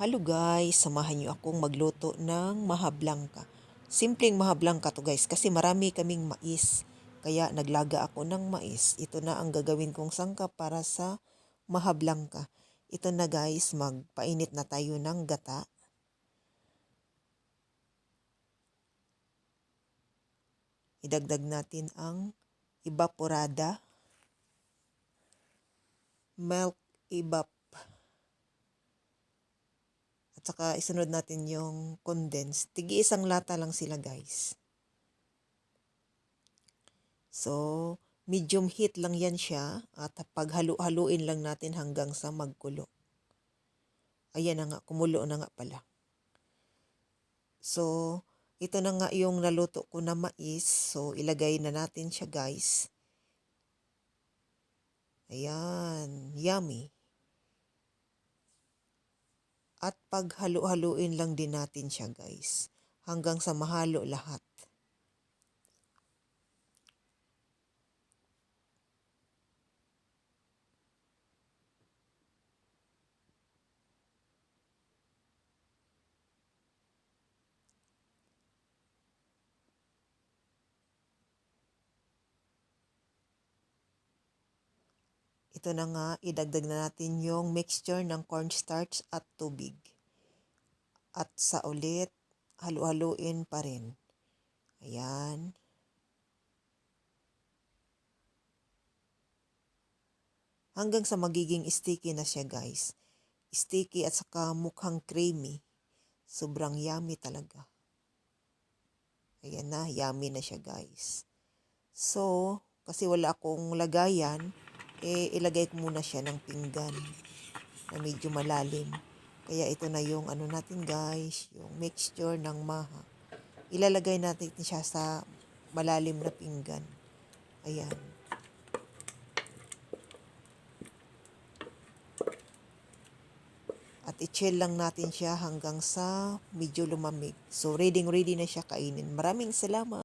Hello guys, samahan niyo akong magluto ng mahablangka. Simpleng mahablangka to guys kasi marami kaming mais. Kaya naglaga ako ng mais. Ito na ang gagawin kong sangkap para sa mahablangka. Ito na guys, magpainit na tayo ng gata. Idagdag natin ang evaporada, milk evap, at saka isunod natin yung condensed. Tigi isang lata lang sila guys. So, medium heat lang yan siya at paghalo-haluin lang natin hanggang sa magkulo. Ayan na nga, kumulo na nga pala. So, ito na nga yung naluto ko na mais. So, ilagay na natin siya guys. Ayan, yummy. At paghalo-haluin lang din natin siya guys. Hanggang sa mahalo lahat. Ito na nga, idagdag na natin yung mixture ng cornstarch at tubig. At sa ulit, halu-haluin pa rin. Ayan. Hanggang sa magiging sticky na siya guys. Sticky at saka mukhang creamy. Sobrang yummy talaga. Ayan na, yummy na siya guys. So, kasi wala akong lagayan, eh ilagay ko muna siya ng pinggan na medyo malalim. Kaya ito na yung ano natin guys, yung mixture ng maha. Ilalagay natin siya sa malalim na pinggan. Ayan. At i-chill lang natin siya hanggang sa medyo lumamig. So, ready ready na siya kainin. Maraming salamat.